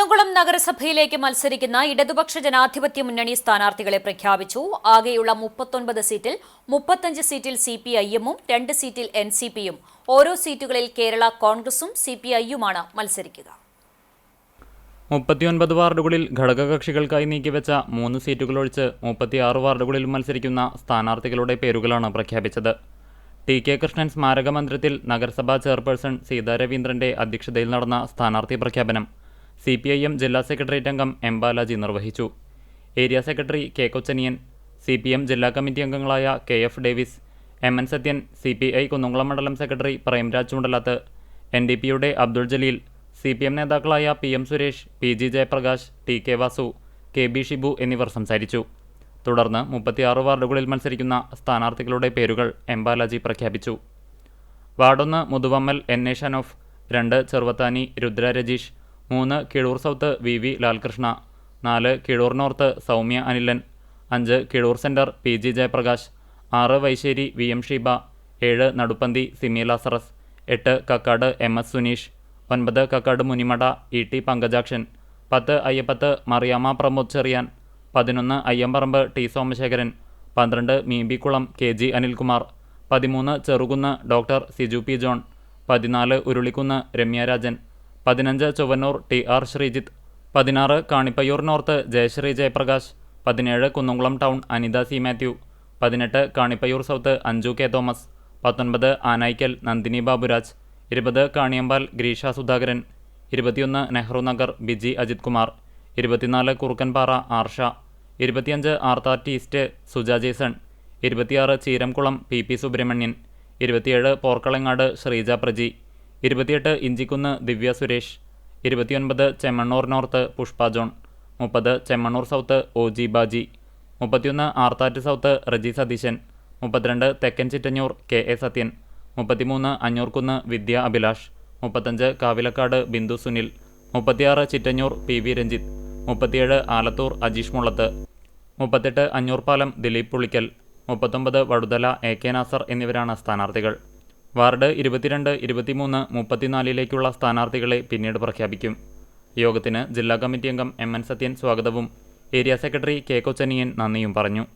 കുന്നംകുളം നഗരസഭയിലേക്ക് മത്സരിക്കുന്ന ഇടതുപക്ഷ ജനാധിപത്യ മുന്നണി സ്ഥാനാർത്ഥികളെ പ്രഖ്യാപിച്ചു. ആകെയുള്ള മുപ്പത്തൊൻപത് സീറ്റിൽ മുപ്പത്തഞ്ച് സീറ്റിൽ സി പി ഐഎമ്മും രണ്ട് സീറ്റിൽ എൻ സി പിയും ഓരോ സീറ്റുകളിൽ കേരള കോൺഗ്രസും സി പി ഐയുമാണ് മത്സരിക്കുക. മുപ്പത്തിയൊൻപത് വാർഡുകളിൽ ഘടകകക്ഷികൾക്കായി നീക്കിവെച്ച മൂന്ന് സീറ്റുകളൊഴിച്ച് മുപ്പത്തിയാറ് വാർഡുകളിൽ മത്സരിക്കുന്ന സ്ഥാനാർത്ഥികളുടെ പേരുകളാണ് പ്രഖ്യാപിച്ചത്. ടി കെ കൃഷ്ണൻ സ്മാരക മന്ദിരത്തിൽ നഗരസഭാ ചെയർപേഴ്സൺ സീതാ രവീന്ദ്രന്റെ അധ്യക്ഷതയിൽ നടന്ന സ്ഥാനാർത്ഥി പ്രഖ്യാപനം. സി പി ഐ എം ജില്ലാ സെക്രട്ടേറിയറ്റ് അംഗം എം ബാലാജി നിർവഹിച്ചു. Area secretary K Kochaniyan C P M ജില്ലാ കമ്മിറ്റി അംഗങ്ങളായ K F Davis M N Sathyan C P I Kunnamkulam മണ്ഡലം secretary Premraj Choondalath N D പിയുടെ Abdul Jaleel C P M നേതാക്കളായ P M Suresh P G Jayaprakash T K Vasu K B Shibu എന്നിവർ സംസാരിച്ചു. തുടർന്ന് മുപ്പത്തിയാറ് വാർഡുകളിൽ മത്സരിക്കുന്ന സ്ഥാനാർത്ഥികളുടെ പേരുകൾ എം ബാലാജി പ്രഖ്യാപിച്ചു. വാർഡൊന്ന് മുതുവമ്മൽ എൻ എ ഷനോഫ് രണ്ട് ചെറുവത്താനി രുദ്ര രജീഷ് മൂന്ന് Kizhoor south V V Lalkrishna നാല് കിഴൂർ നോർത്ത് സൗമ്യ അനിലൻ അഞ്ച് Kizhoor centre P G Jayaprakash ആറ് വൈശ്ശേരി വി എം ഷീബ ഏഴ് നടുപ്പന്തി സിമി ലാസറസ് എട്ട് കക്കാട് എം എസ് സുനീഷ് ഒൻപത് കക്കാട് മുനിമട ഇ ടി പങ്കജാക്ഷൻ പത്ത് അയ്യപ്പത്ത് മറിയാമ്മ പ്രമോദ് ചെറിയാൻ പതിനൊന്ന് അയ്യമ്പറമ്പ് ടി സോമശേഖരൻ പന്ത്രണ്ട് മീമ്പിക്കുളം കെ ജി അനിൽകുമാർ പതിമൂന്ന് Cherukunnu doctor Siju P John പതിനാല് ഉരുളിക്കുന്ന് രമ്യരാജൻ പതിനഞ്ച് ചുവന്നൂർ ടി ആർ ശ്രീജിത്ത് പതിനാറ് കാണിപ്പയ്യൂർ നോർത്ത് ജയശ്രീ ജയപ്രകാശ് പതിനേഴ് Kunnamkulam town Anitha C Mathew പതിനെട്ട് Kanipayyur south Anju K Thomas പത്തൊൻപത് ആനായിക്കൽ നന്ദിനി ബാബുരാജ് ഇരുപത് കാണിയമ്പാൽ ഗ്രീഷ സുധാകരൻ ഇരുപത്തിയൊന്ന് നെഹ്റു നഗർ ബിജി അജിത് കുമാർ ഇരുപത്തിനാല് കുറുക്കൻപാറ ആർഷ ഇരുപത്തിയഞ്ച് ആർത്താറ്റ് ഈസ്റ്റ് സുജ ജേസൺ ഇരുപത്തിയാറ് ചീരംകുളം പി പി സുബ്രഹ്മണ്യൻ ഇരുപത്തിയേഴ് പോർക്കളങ്ങാട് ശ്രീജ പ്രജി ഇരുപത്തിയെട്ട് ഇഞ്ചിക്കുന്ന് ദിവ്യ സുരേഷ് ഇരുപത്തിയൊൻപത് ചെമ്മണ്ണൂർ നോർത്ത് പുഷ്പ ജോൺ മുപ്പത് Chemmannur south O G Baji മുപ്പത്തിയൊന്ന് ആർത്താറ്റ് സൗത്ത് റജി സതീശൻ മുപ്പത്തിരണ്ട് തെക്കൻ ചിറ്റഞ്ഞൂർ കെ എ സത്യൻ മുപ്പത്തിമൂന്ന് അഞ്ഞൂർക്കുന്ന് വിദ്യ അഭിലാഷ് മുപ്പത്തഞ്ച് കാവിലക്കാട് ബിന്ദു സുനിൽ മുപ്പത്തിയാറ് ചിറ്റഞ്ഞൂർ പി വി രഞ്ജിത്ത് മുപ്പത്തിയേഴ് ആലത്തൂർ അജീഷ് മുള്ളത്ത് മുപ്പത്തെട്ട് അഞ്ഞൂർപാലം ദിലീപ് പുളിക്കൽ മുപ്പത്തൊമ്പത് വടുതല എ കെ നാസർ എന്നിവരാണ് സ്ഥാനാർത്ഥികൾ. വാർഡ് ഇരുപത്തിരണ്ട് ഇരുപത്തിമൂന്ന് മുപ്പത്തിനാലിലേക്കുള്ള സ്ഥാനാർത്ഥികളെ പിന്നീട് പ്രഖ്യാപിക്കും. യോഗത്തിന് ജില്ലാ കമ്മിറ്റി അംഗം എം എൻ സത്യൻ സ്വാഗതവും. ഏരിയ സെക്രട്ടറി കെ കൊച്ചനിയൻ നന്ദിയും പറഞ്ഞു.